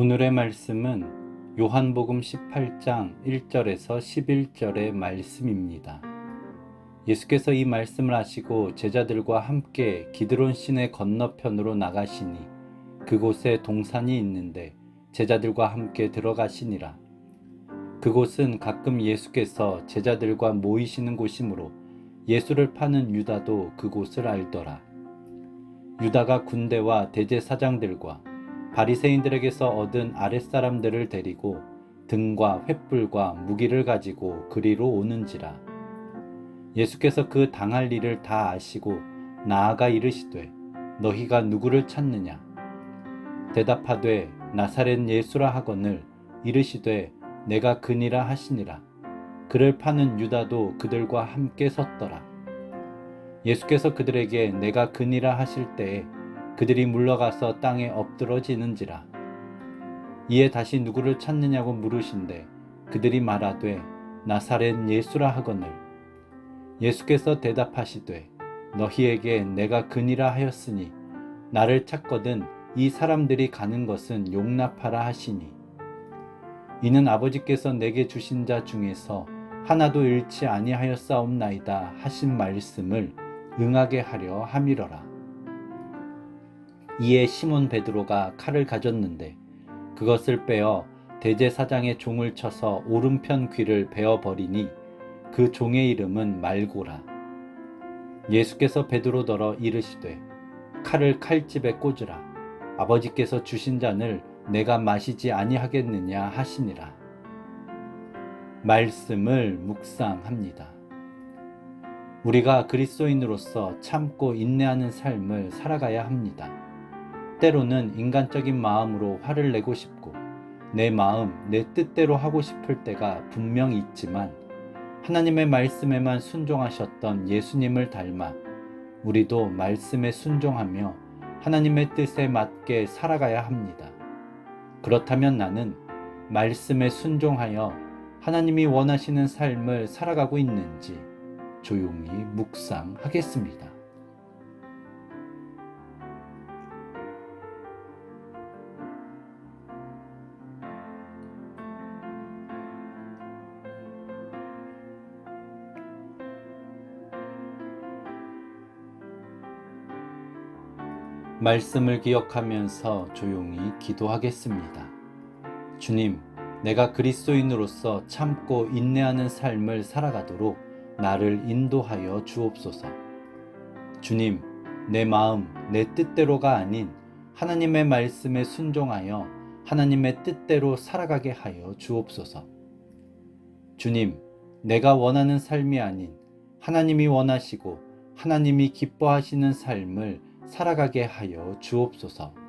오늘의 말씀은 요한복음 18장 1절에서 11절의 말씀입니다. 예수께서 이 말씀을 하시고 제자들과 함께 기드론 시내 건너편으로 나가시니 그곳에 동산이 있는데 제자들과 함께 들어가시니라. 그곳은 가끔 예수께서 제자들과 모이시는 곳이므로 예수를 파는 유다도 그곳을 알더라. 유다가 군대와 대제사장들과 바리새인들에게서 얻은 아랫사람들을 데리고 등과 횃불과 무기를 가지고 그리로 오는지라. 예수께서 그 당할 일을 다 아시고 나아가 이르시되 너희가 누구를 찾느냐? 대답하되 나사렛 예수라 하거늘 이르시되 내가 그니라 하시니라. 그를 파는 유다도 그들과 함께 섰더라. 예수께서 그들에게 내가 그니라 하실 때에 그들이 물러가서 땅에 엎드러지는지라. 이에 다시 누구를 찾느냐고 물으신데 그들이 말하되 나사렛 예수라 하거늘. 예수께서 대답하시되 너희에게 내가 그니라 하였으니 나를 찾거든 이 사람들이 가는 것은 용납하라 하시니. 이는 아버지께서 내게 주신 자 중에서 하나도 잃지 아니하였사옵나이다 하신 말씀을 응하게 하려 함이러라. 이에 시몬 베드로가 칼을 가졌는데 그것을 빼어 대제사장의 종을 쳐서 오른편 귀를 베어 버리니 그 종의 이름은 말고라. 예수께서 베드로더러 이르시되 칼을 칼집에 꽂으라. 아버지께서 주신 잔을 내가 마시지 아니하겠느냐 하시니라. 말씀을 묵상합니다. 우리가 그리스도인으로서 참고 인내하는 삶을 살아가야 합니다. 때로는 인간적인 마음으로 화를 내고 싶고 내 마음, 내 뜻대로 하고 싶을 때가 분명히 있지만 하나님의 말씀에만 순종하셨던 예수님을 닮아 우리도 말씀에 순종하며 하나님의 뜻에 맞게 살아가야 합니다. 그렇다면 나는 말씀에 순종하여 하나님이 원하시는 삶을 살아가고 있는지 조용히 묵상하겠습니다. 말씀을 기억하면서 조용히 기도하겠습니다. 주님, 내가 그리스도인으로서 참고 인내하는 삶을 살아가도록 나를 인도하여 주옵소서. 주님, 내 마음, 내 뜻대로가 아닌 하나님의 말씀에 순종하여 하나님의 뜻대로 살아가게 하여 주옵소서. 주님, 내가 원하는 삶이 아닌 하나님이 원하시고 하나님이 기뻐하시는 삶을 살아가게 하여 주옵소서.